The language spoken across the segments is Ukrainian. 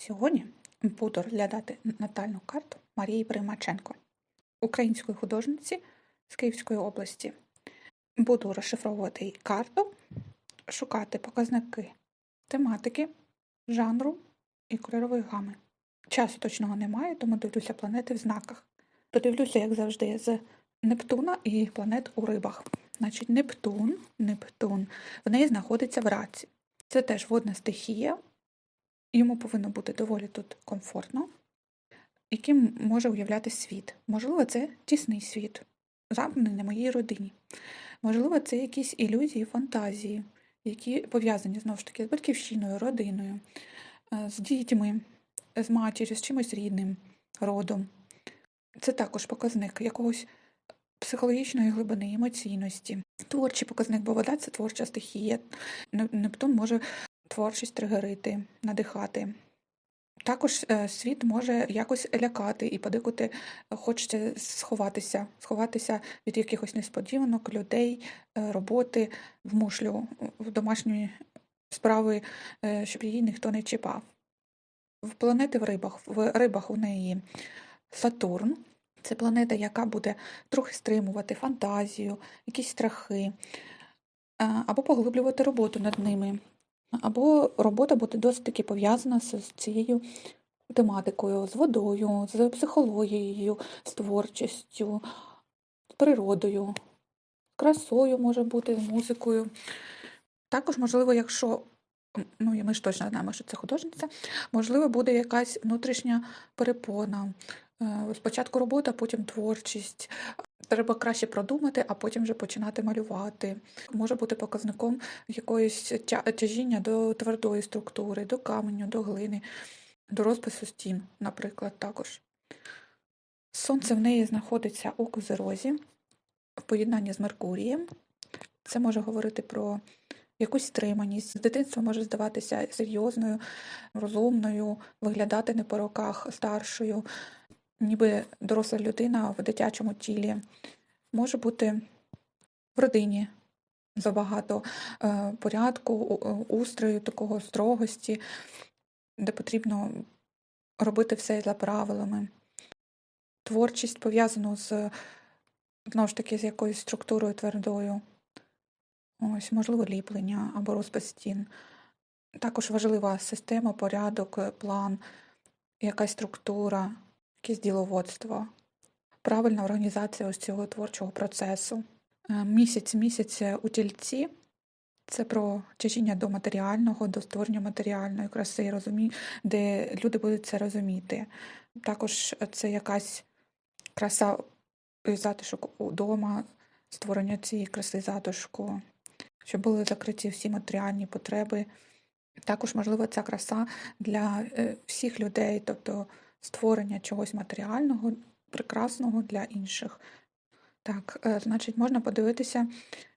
Сьогодні буду розглядати натальну карту Марії Примаченко, української художниці з Київської області. Буду розшифровувати її карту, шукати показники тематики, жанру і кольорової гами. Часу точного немає, тому дивлюся планети в знаках. Подивлюся, як завжди, з Нептуна і планет у рибах. Значить, Нептун, Нептун в неї знаходиться в раці. Це теж водна стихія, йому повинно бути доволі тут комфортно, яким може уявляти світ. Можливо, це тісний світ, замкнений на моїй родині. Можливо, це якісь ілюзії, фантазії, які пов'язані знову ж таки з батьківщиною, родиною, е, з дітьми, з матір'ю, з чимось рідним, родом. Це також показник якогось психологічної глибини, емоційності. Творчий показник, бо вода це творча стихія. Нептун може творчість тригерити, надихати. Також е, світ може якось лякати і подекуди хочеться сховатися, сховатися від якихось несподіванок, людей, е, роботи в мушлю, в домашні справи, е, щоб її ніхто не чіпав. В планети в рибах, в рибах у неї Сатурн. Це планета, яка буде трохи стримувати фантазію, якісь страхи, е, або поглиблювати роботу над ними. Або робота буде досить таки пов'язана з цією тематикою, з водою, з психологією, з творчістю, з природою, красою може бути, з музикою. Також, можливо, якщо, ну ми ж точно знаємо, що це художниця, можливо, буде якась внутрішня перепона. Е, Спочатку робота, потім творчість. Треба краще продумати, а потім вже починати малювати. Може бути показником якоїсь тяжіння до твердої структури, до каменю, до глини, до розпису стін, наприклад, також. Сонце в неї знаходиться у козерозі в поєднанні з Меркурієм. Це може говорити про якусь стриманість. З дитинства може здаватися серйозною, розумною, виглядати не по роках старшою, ніби доросла людина в дитячому тілі. Може бути в родині забагато е, порядку, е, устрою, такого строгості, де потрібно робити все за правилами. Творчість пов'язану з знову ж таки з якоюсь структурою твердою. Ось, можливо, ліплення або розпис стін. Також важлива система, порядок, е, план, якась структура, якесь діловодство, правильна організація ось цього творчого процесу. Е, Місяць місяць у тільці це про тяжіння до матеріального, до створення матеріальної краси, розумі... де люди будуть це розуміти. Також це якась краса затишок удома, створення цієї краси затишку, щоб були закриті всі матеріальні потреби. Також, можливо, ця краса для е, всіх людей, тобто створення чогось матеріального, прекрасного для інших. Так, е, значить, можна подивитися,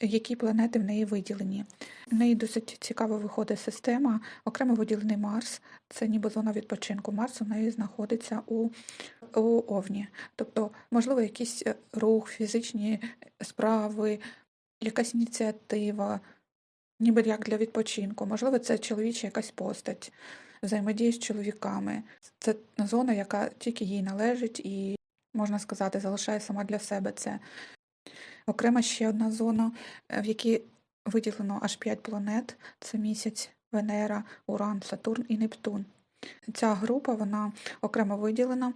які планети в неї виділені. В неї досить цікаво виходить система. Окремо виділений Марс, це ніби зона відпочинку. Марс у неї знаходиться у, у Овні. Тобто, можливо, якийсь е, рух, фізичні справи, якась ініціатива, ніби як для відпочинку. Можливо, це чоловіча якась постать, взаємодія з чоловіками. Це зона, яка тільки їй належить і, можна сказати, залишає сама для себе це. Окрема ще одна зона, е, в якій виділено аж 5 планет: це місяць, Венера, Уран, Сатурн і Нептун. Ця група вона окремо виділена.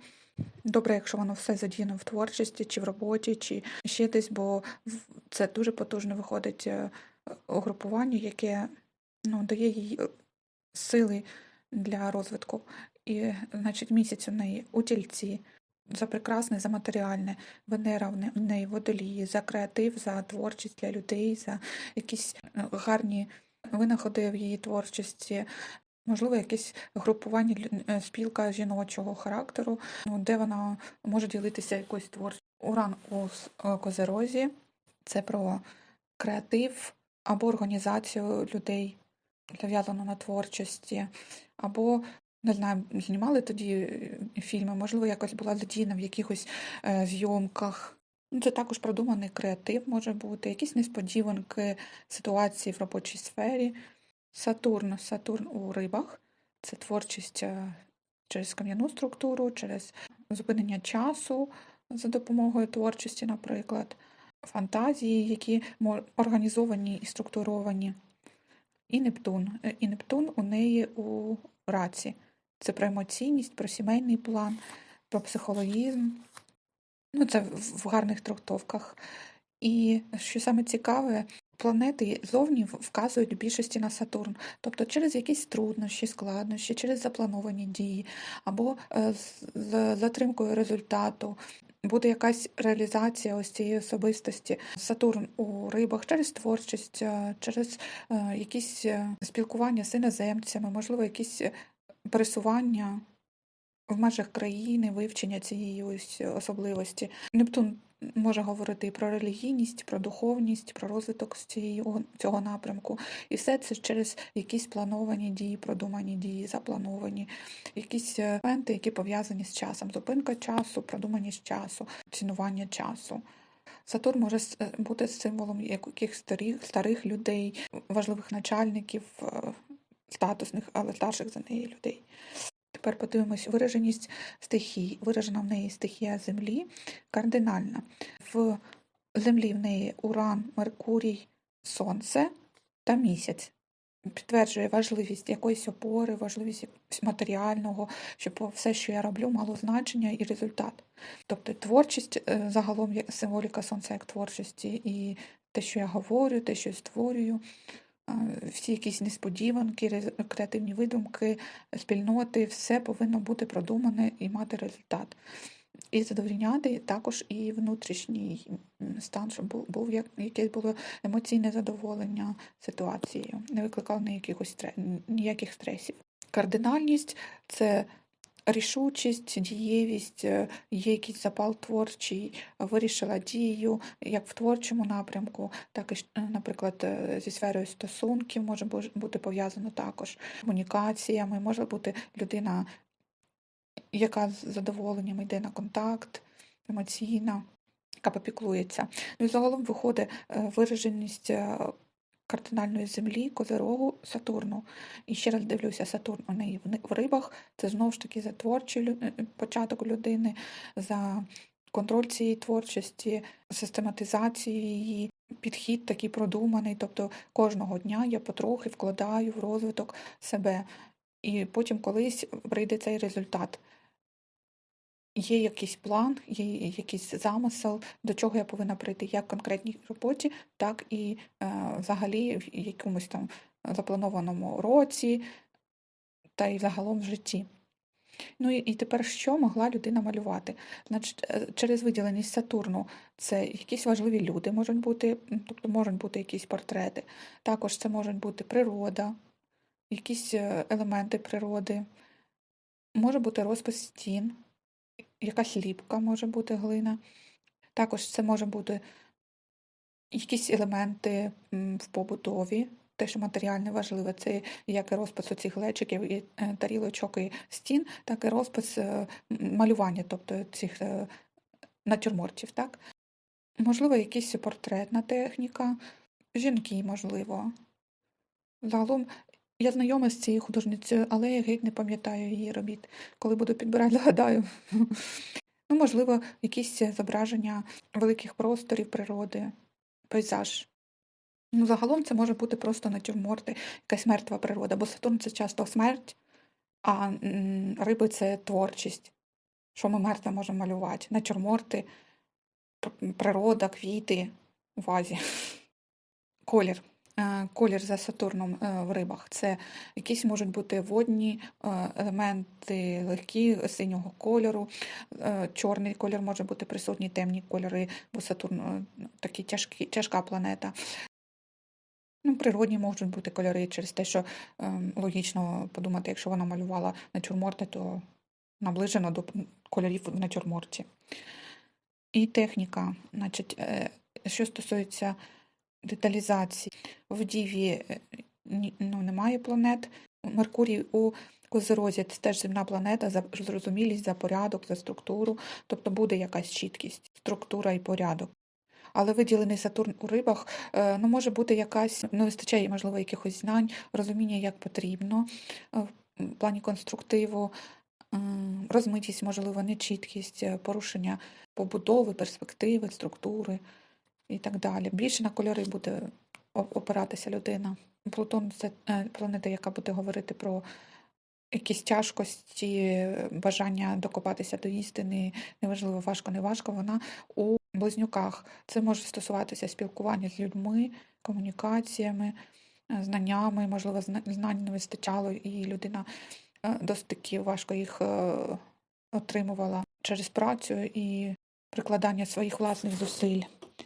Добре, якщо воно все задіяно в творчості, чи в роботі, чи ще десь, бо це дуже потужно виходить е, угрупування, яке ну, дає їй е, сили для розвитку. І, значить, місяць у неї у тільці за прекрасне, за матеріальне, Венера в неї водолії, за креатив, за творчість для людей, за якісь е, гарні винаходи в її творчості. Можливо, якесь групування, е, спілка жіночого характеру, ну, де вона може ділитися якоюсь творчістю. Уран у е, Козерозі це про креатив або організацію людей, зав'язану на творчості, або не знаю, знімали тоді е, фільми, можливо, якось була задіяна в якихось е, зйомках. Ну, Це також продуманий креатив може бути, якісь несподіванки, ситуації в робочій сфері. Сатурн, Сатурн у рибах це творчість, е, через кам'яну структуру, через зупинення часу за допомогою творчості, наприклад, фантазії, які організовані і структуровані. І Нептун. Е, І Нептун у неї у раці. Це про емоційність, про сімейний план, про психологізм. Ну, це в гарних трактовках. І що саме цікаве, планети зовні вказують в більшості на Сатурн, тобто через якісь труднощі, складнощі, через заплановані дії, або е, з затримкою результату. Буде якась реалізація ось цієї особистості. Сатурн у рибах через творчість, е, через е, якісь е, спілкування з іноземцями, можливо, якісь пересування в межах країни, вивчення цієї ось особливості. Нептун може говорити і про релігійність, про духовність, про розвиток цієї, цього напрямку. І все це через якісь плановані дії, продумані дії, заплановані, якісь е, моменти, які пов'язані з часом. Зупинка часу, продуманість часу, цінування часу. Сатурн може е, бути символом якихось старих, старих людей, важливих начальників, е, статусних, але старших за неї людей. Тепер подивимось вираженість стихій. Виражена в неї стихія Землі кардинальна. В Землі в неї Уран, Меркурій, Сонце та місяць. Підтверджує важливість якоїсь опори, важливість матеріального, щоб все, що я роблю, мало значення і результат. Тобто творчість е, загалом символіка сонця як творчості, і те, що я говорю, те, що я створюю, всі якісь несподіванки, креативні видумки, спільноти, все повинно бути продумане і мати результат. І задовольняти також і внутрішній стан, щоб був, як, якесь було емоційне задоволення ситуацією, не викликав ніяких стресів. Кардинальність це рішучість, дієвість, е, є якийсь запал творчий, вирішила дію як в творчому напрямку, так і, е, наприклад, е, зі сферою стосунків може бути пов'язано також комунікаціями, може бути людина, яка з задоволенням йде на контакт, емоційна, яка попіклується. Ну і загалом виходить вираженість кардинальної землі, козирогу, Сатурну. І ще раз дивлюся, Сатурн у неї в рибах, це знову ж таки за творчий е, початок людини, за контроль цієї творчості, систематизацію її. Підхід такий продуманий, тобто кожного дня я потрохи вкладаю в розвиток себе, і потім колись прийде цей результат. Є якийсь план, є якийсь замисел, до чого я повинна прийти як в конкретній роботі, так і е, взагалі в якомусь там запланованому році та й загалом в житті. Ну і, тепер що могла людина малювати? Значить, е, через виділеність Сатурну це якісь важливі люди можуть бути, тобто можуть бути якісь портрети. Також це можуть бути природа, якісь е, елементи природи, може бути розпис стін, якась ліпка може бути глина. Також це може бути якісь елементи в побутові, те, що матеріальне важливе, це як і розпис оцих глечиків і е, тарілочок і стін, так і розпис е, малювання, тобто цих е, натюрмортів. Так? Можливо, якась портретна техніка, жінки, можливо. Загалом я знайома з цією художницею, але я геть не пам'ятаю її робіт. Коли буду підбирати, згадаю. Ну, можливо, якісь зображення великих просторів природи, пейзаж. Ну, загалом це може бути просто натюрморти, якась мертва природа, бо Сатурн це часто смерть, а риби це творчість. Що ми мертве можемо малювати? Натюрморти, природа, квіти у вазі. Колір. Е, Колір за Сатурном е, в рибах. Це якісь можуть бути водні е, елементи легкі синього кольору. Чорний колір може бути присутній, темні кольори, бо Сатурн такий тяжкий, тяжка планета. Ну, природні можуть бути кольори через те, що логічно подумати, якщо вона малювала натюрморти, то наближено до кольорів в натюрморті. І техніка, значить, що стосується деталізації, в Діві е, ну, немає планет. Меркурій у Козирозі це теж земна планета, за зрозумілість, за порядок, за структуру, тобто буде якась чіткість, структура і порядок. Але виділений Сатурн у рибах е, ну, може бути якась, не вистачає, можливо, якихось знань, розуміння, як потрібно е, в плані конструктиву, розмитість, можливо, нечіткість, порушення побудови, перспективи, структури і так далі. Більше на кольори буде опиратися людина. Плутон це е, планета, яка буде говорити про якісь тяжкості, бажання докопатися до істини, неважливо, важко, не важко. Вона у близнюках. Це може стосуватися спілкування з людьми, комунікаціями, е, знаннями, можливо, зна- знань не вистачало, і людина е, досить таки важко їх отримувала через працю і прикладання своїх власних зусиль.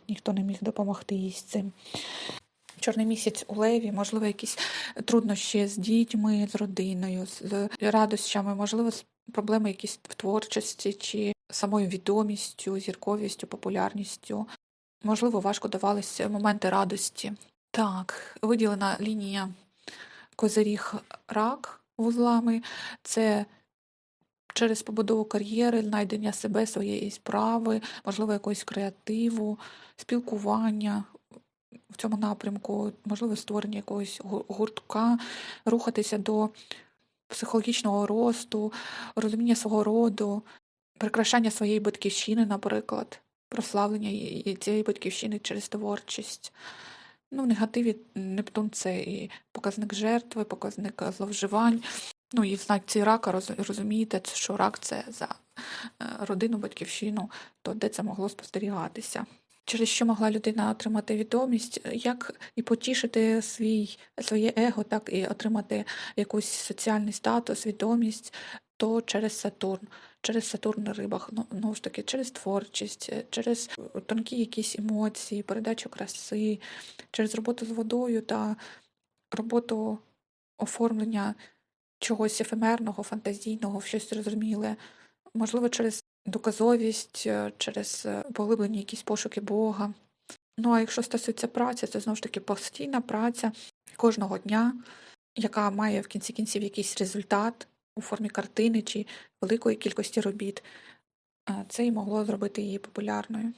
Ніхто не міг допомогти їй з цим. Чорний місяць у Леві, можливо, якісь труднощі з дітьми, з родиною, з радощами, можливо, проблеми якісь в творчості чи самою відомістю, зірковістю, популярністю. Можливо, важко давалися моменти радості. Так, виділена лінія козиріг рак вузлами. Це через побудову кар'єри, знайдення себе, своєї справи, можливо, якогось креативу, спілкування в цьому напрямку, можливо, створення якогось гу- гуртка, рухатися до психологічного росту, розуміння свого роду, прикрашання своєї батьківщини, наприклад, прославлення цієї батьківщини через творчість. Ну, в негативі Нептун це і показник жертви, показник зловживань. Ну і в знаці рака розумієте, що рак це за е, родину, батьківщину, то де це могло спостерігатися. Через що могла людина отримати відомість, як і потішити свій, своє его, так і отримати якийсь соціальний статус, відомість, то через Сатурн, через Сатурн на рибах, ну, знову ж таки, через творчість, через тонкі якісь емоції, передачу краси, через роботу з водою та роботу оформлення чогось ефемерного, фантазійного, в щось зрозуміле, можливо, через доказовість, е, через е, поглиблені якісь пошуки Бога. Ну а якщо стосується праці, це знову ж таки постійна праця кожного дня, яка має в кінці кінців якийсь результат у формі картини чи великої кількості робіт. Е, Це і могло зробити її популярною.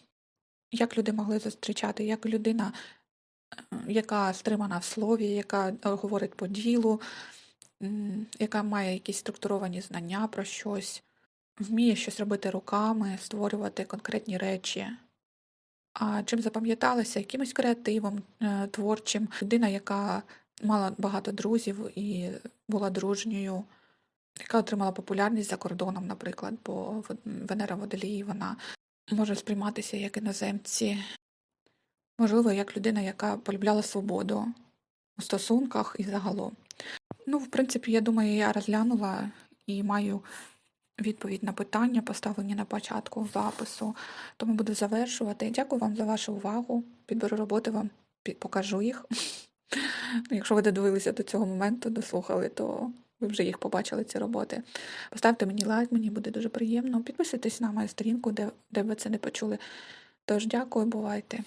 Як люди могли зустрічати, як людина, яка стримана в слові, яка говорить по ділу, яка має якісь структуровані знання про щось, вміє щось робити руками, створювати конкретні речі. А чим запам'яталася? Якимось креативом, е, творчим. Людина, яка мала багато друзів і була дружньою, яка отримала популярність за кордоном, наприклад, бо Венера Водолії, вона може сприйматися як іноземці. Можливо, як людина, яка полюбляла свободу у стосунках і загалом. Ну, в принципі, я думаю, я розглянула і маю відповідь на питання, поставлені на початку запису, тому буду завершувати. Дякую вам за вашу увагу. Підберу роботи вам, покажу їх. Ну, Якщо ви додивилися до цього моменту, дослухали, то ви вже їх побачили, ці роботи. Поставте мені лайк, мені буде дуже приємно. Підписуйтесь на мою сторінку, де, де ви це не почули. Тож дякую, бувайте.